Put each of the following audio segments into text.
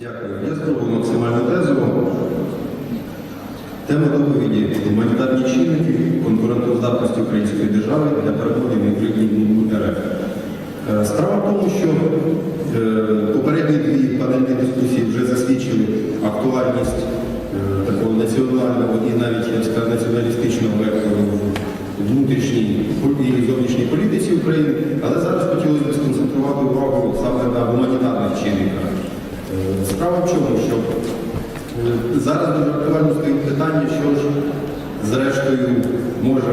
Дякую. Я спробую максимально тезово. Тема доповіді гуманітарні чинники конкурентоздатності української держави для перемоги в РФ. Е, Справа в тому, що е, попередні дві панельні дискусії вже засвідчили актуальність е, такого національного і навіть націоналістичного вектору внутрішній Справа в чому, що е, зараз дуже актуально стоїть питання, що ж зрештою може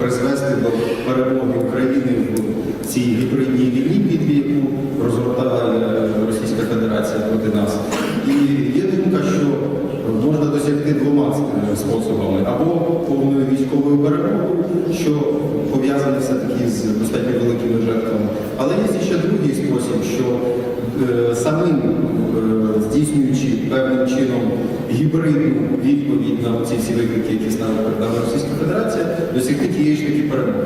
призвести до перемоги України в цій гібридній війні, під яку розгортає е, Російська Федерація проти нас. І є думка, що можна досягти двома е, способами або повною військовою перемогою, що пов'язане все-таки з достатньо гібридну відповідь на ці всі виклики, які ставить перед нами Російська Федерація, досягти тієї ж таки перемоги.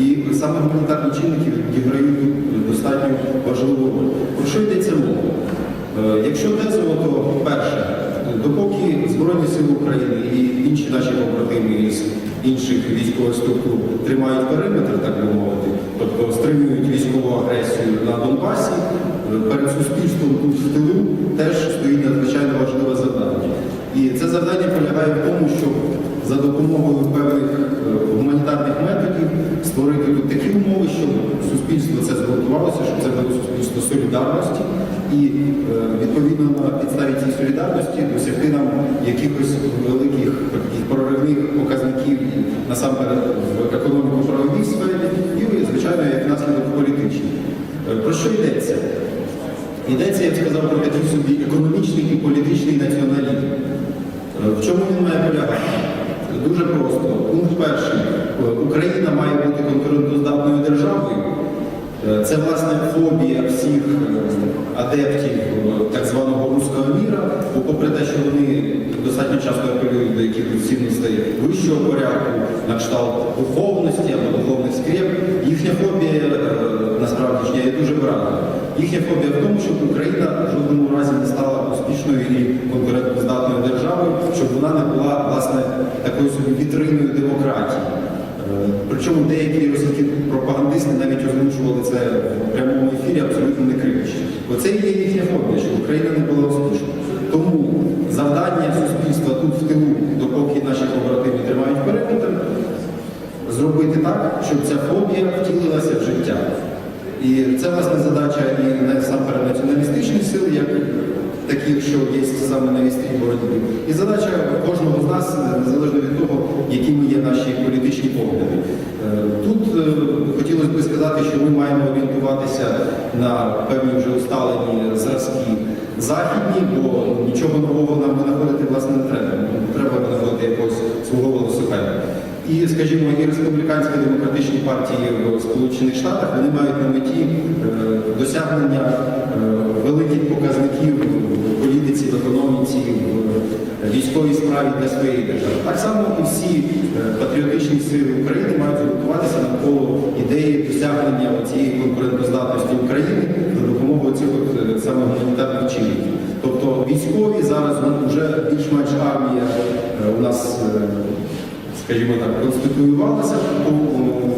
І саме гуманітарні чинники відіграють достатньо важливу роль. Про що йдеться мова? Е, Якщо тезово, то перше, допоки Збройні Сили України і інші наші побратими із інших військових структур тримають периметр, так би мовити, тобто стримують військову агресію на Донбасі, перед суспільством в тилу теж стоїть надзвичайно важливе завдання. І це завдання полягає в тому, щоб за допомогою певних е, гуманітарних методів створити тут такі умови, щоб суспільство це згуртувалося, щоб це було суспільство солідарності, і е, відповідно на підставі цієї солідарності досягти нам якихось великих проривних показників насамперед Йдеться, я б сказав, про такий собі економічний і політичний націоналізм. Е, В чому він має полягати? Дуже просто. Пункт перший. Е, Україна має бути конкурентоздатною державою. Е, Це, власне, фобія всіх адептів так званого руського міра, бо попри те, що вони достатньо часто апелюють до якихось цінностей вищого порядку, на кшталт духовності або духовних скреп, їхня фобія насправді ж є дуже правильна. Їхня фобія в тому, щоб Україна в жодному разі не стала успішною і конкурентоздатною державою, щоб вона не була власне такою собі вітриною демократії. Е, Причому деякі російські пропагандисти навіть озвучували це в прямому ефірі, абсолютно не кривичі. Оце і є їхня фобія, щоб Україна не була успішною. Тому завдання суспільства тут в тилу, допоки наші побратими тримають периметр, зробити так, щоб ця фобія втілилася в життя. І це власне задача і насамперед націоналістичних сил, як таких, що є саме на вістрі боротьби. І задача кожного з нас, незалежно від того, якими є наші політичні погляди. Е, Тут е, хотілося б сказати, що ми маємо орієнтуватися на певні вже усталені зразки західні, бо нічого нового нам винаходити власне не треба. Треба винаходити якогось свого велосипеда. І, скажімо, і республіканські демократичні партії в Сполучених Штатах вони мають на меті е, досягнення е, великих показників в політиці, в економіці, в військовій справі для своєї держави. Так само і всі е, патріотичні сили України мають згуртуватися навколо ідеї досягнення цієї конкурентоздатності України за допомогою цих от, е, саме гуманітарних чинників. Тобто військові зараз ну, вже більш-менш армія е, у нас. Скажімо так, конституювалася,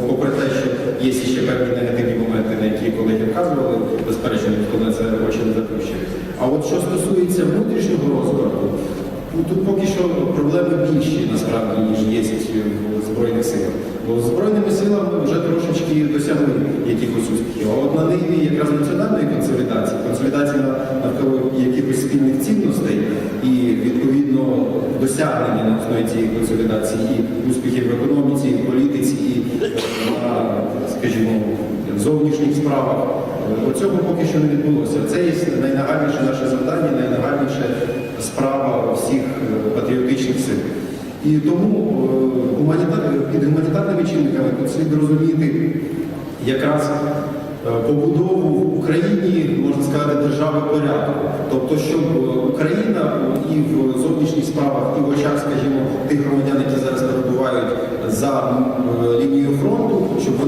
попри те, що є ще певні негативні моменти, на які колеги вказували, безперечно, ніхто на це очі не заплющує. А от що стосується внутрішнього розбрату, ну, тут поки що проблеми більші насправді, ніж є в Збройних силах. Бо Збройними силами вже трошечки досягли якихось успіхів. А от на ниві якраз національної консолідації, консолідації навколо якихось спільних цінностей і відповідно досягнення на основі цієї консолідації і успіхів в економіці, і в політиці, і е, скажімо, зовнішніх справах. Оцього поки що не відбулося. Це є найнагальніше наше завдання, найнагальніша справа всіх е, патріотичних сил. І тому е, під гуманітарними чинниками тут слід розуміти якраз е, побудову в Україні, можна сказати, держави порядку. Тобто, щоб Україна і в зовнішніх справах, і в очах, скажімо, тих громадян, які зараз перебувають за лінією фронту,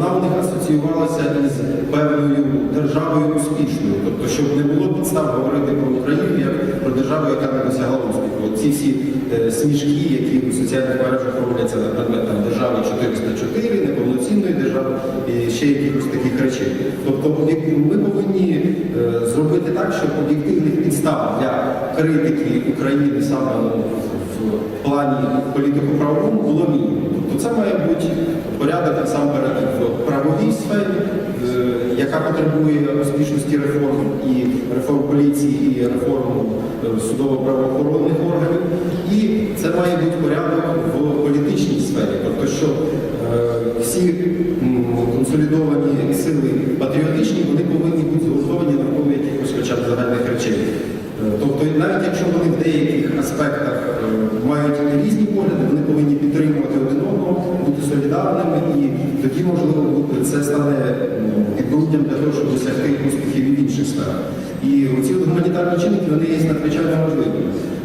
вона у них асоціювалася із певною державою успішною. Тобто, щоб не було підстав говорити про Україну як про державою, яка не досягла успіху. Ці всі е, смішки, які в соціальних мережах робляться на предмет там, держави 404, неповноцінної держави і ще якихось таких речей. Тобто ми повинні е, зробити так, щоб об'єктивних підстав для критики України саме в плані політико-правовому було мінімум. Тобто це має бути порядок насамперед в правовій сфері, е, яка потребує успішності реформ і реформ поліції, і реформ е, судово-правоохоронних органів. І це має бути порядок в політичній сфері, тобто що е, всі консолідовані сили патріотичні, вони повинні бути згуртовані навколо якихось хоча б загальних речей. Е, Тобто, навіть якщо вони в деяких аспектах мають різні погляди, вони повинні підтримувати один одного, бути солідарними, і тоді, можливо, це стане м, підґрунтям для того, щоб досягти успіхів і в інших. І оці гуманітарні чинники вони є надзвичайно важливими.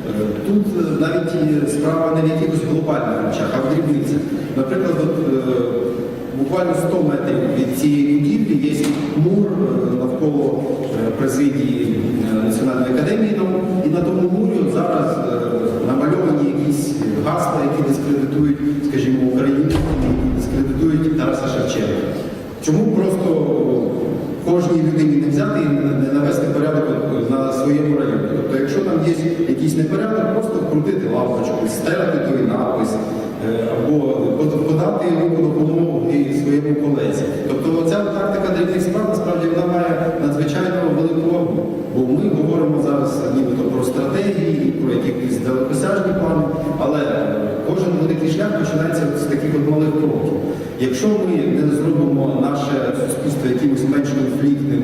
Е, Тут е, навіть справа не в якихось глобальних речах, а в дрібницях. Наприклад, е, буквально 100 метрів від цієї будівлі є мур навколо президії Національної академії наук. І на тому мурі от зараз е, намальовані якісь гасла, які дискредитують, скажімо, Україну, які дискредитують Тараса Шевченка. Чому просто кожній людині не взяти і не не навести порядок от на своєму районі? Тобто, якщо там є якийсь непорядок, просто крутити лампочку, стерти той напис, е, або под- подати руку допомоги своєму колезі. Тобто ця тактика дрібних справ насправді вона має надзвичайно велику вагу. Бо ми говоримо зараз нібито про стратегії, і про якісь далекосяжні плани, але кожен великий шлях починається з таких от малих кроків. Якщо ми не зробимо наше суспільство якимось менш конфліктним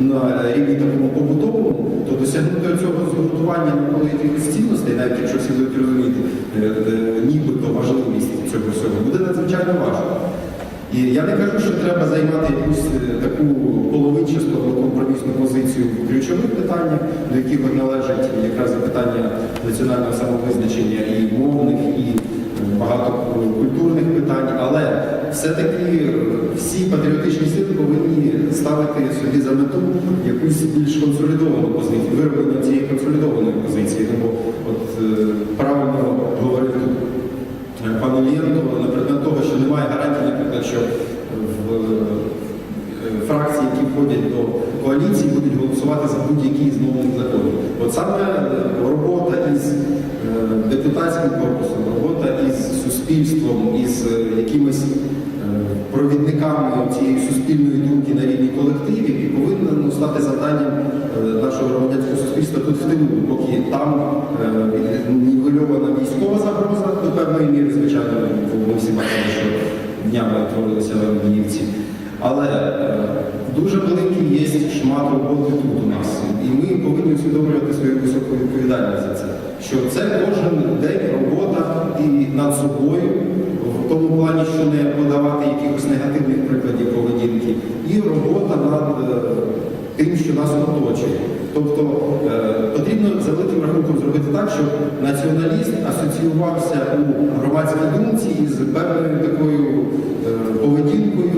на рівні такому побутовому, то досягнути цього згуртування навколо якихось цінностей, навіть якщо всі будуть розуміти е, е, нібито важливість цього всього, буде надзвичайно важко. І я не кажу, що треба займати якусь е, таку половинчасту або компромісну позицію в ключових питаннях, до яких належать якраз і питання національного самовизначення і мовних, і багато але все-таки всі патріотичні сили повинні ставити собі за мету якусь більш консолідовану позицію, вироблення цієї консолідованої позиції. Бо от е, правильно говорив тут Е, пану Лєнко на предмет того, що немає гарантії, наприклад, що в е, фракції, які входять до коаліції, будуть голосувати за будь-які з мовних законів. От саме робота із депутатським корпусом, робота із суспільством, із якимись е, провідниками цієї суспільної думки на рівні колективів і повинна ну, стати завданням е, нашого громадянського суспільства тут в тилу, поки там е, нівельована військова загроза до певної міри, звичайно, ми всі бачили, що днями творилися Авдіївці. Але е, дуже великий є шмат роботи тут у нас. І ми повинні усвідомлювати свою високу відповідальність за це. Що це кожен день робота і над собою, в тому плані, що не подавати якихось негативних прикладів поведінки, і робота над е, тим, що нас оточує. Тобто е, потрібно за великим рахунком зробити так, щоб націоналіст асоціювався у громадській думці із певною такою е, поведінкою,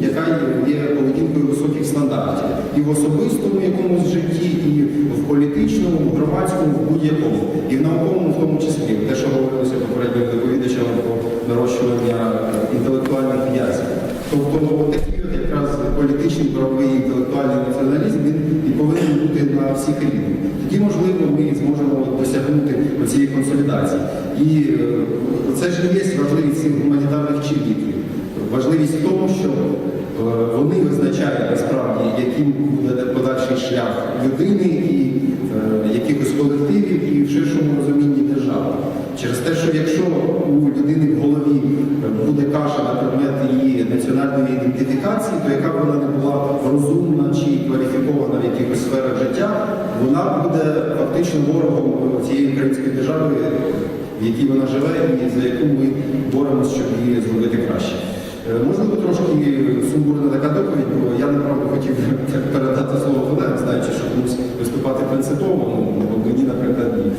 яка є поведінкою стандартів. І в особистому якомусь житті, і в політичному, в громадському, в будь-якому, і в науковому в тому числі. Те, що говорилося попередньо доповідачам про нарощування е, інтелектуальних в'язів. Тобто такий от якраз політичний, правовий інтелектуальний націоналізм він і повинен бути на всіх рівнях. Тоді, можливо, ми зможемо досягнути цієї консолідації. І е, це ж і є важливість цих гуманітарних чинників. Важливість в тому, що е, вони визначають яким буде подальший шлях людини і е, якихось колективів, і в ширшому розумінні держави. Через те, що якщо у людини в голові е, буде каша на предмет її національної ідентифікації, то яка б вона не була розумна чи кваліфікована в якихось сферах життя, вона буде фактично ворогом цієї української держави, в якій вона живе і за яку ми боремося, щоб її зробити краще. Е, Можливо, трошки сумбурна така доповідь, бо я направду хотів передати слово колегам, знаючи, що комусь виступати принципово, ну, мені, наприклад, ні.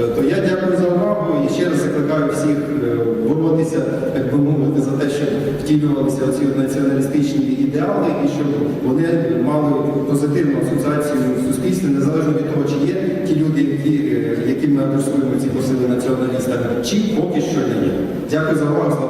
Е, То я дякую за увагу і ще раз закликаю всіх е, боротися, так би мовити, за те, щоб втілювалися оці націоналістичні ідеали і щоб вони мали позитивну асоціацію в суспільстві, незалежно від того, чи є ті люди, які е, ми адресуємо ці посили націоналістам, чи поки що не є. Дякую за увагу!